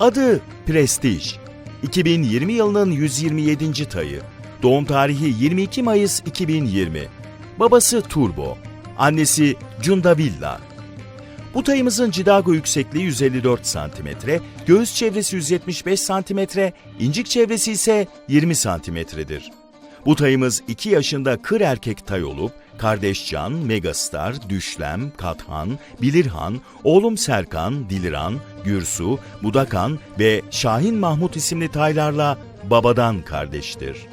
Adı Prestige. 2020 yılının 127. tayı. Doğum tarihi 22 Mayıs 2020. Babası Turbo. Annesi Cundavilla. Bu tayımızın cidago yüksekliği 154 cm, göğüs çevresi 175 cm, incik çevresi ise 20 cm'dir. Bu tayımız 2 yaşında kır erkek tay olup, Kardeşcan, Megastar, Düşlem, Kathan, Bilirhan, oğlum Serkan, Diliran, Gürsu, Budakan ve Şahin Mahmut isimli taylarla babadan kardeştir.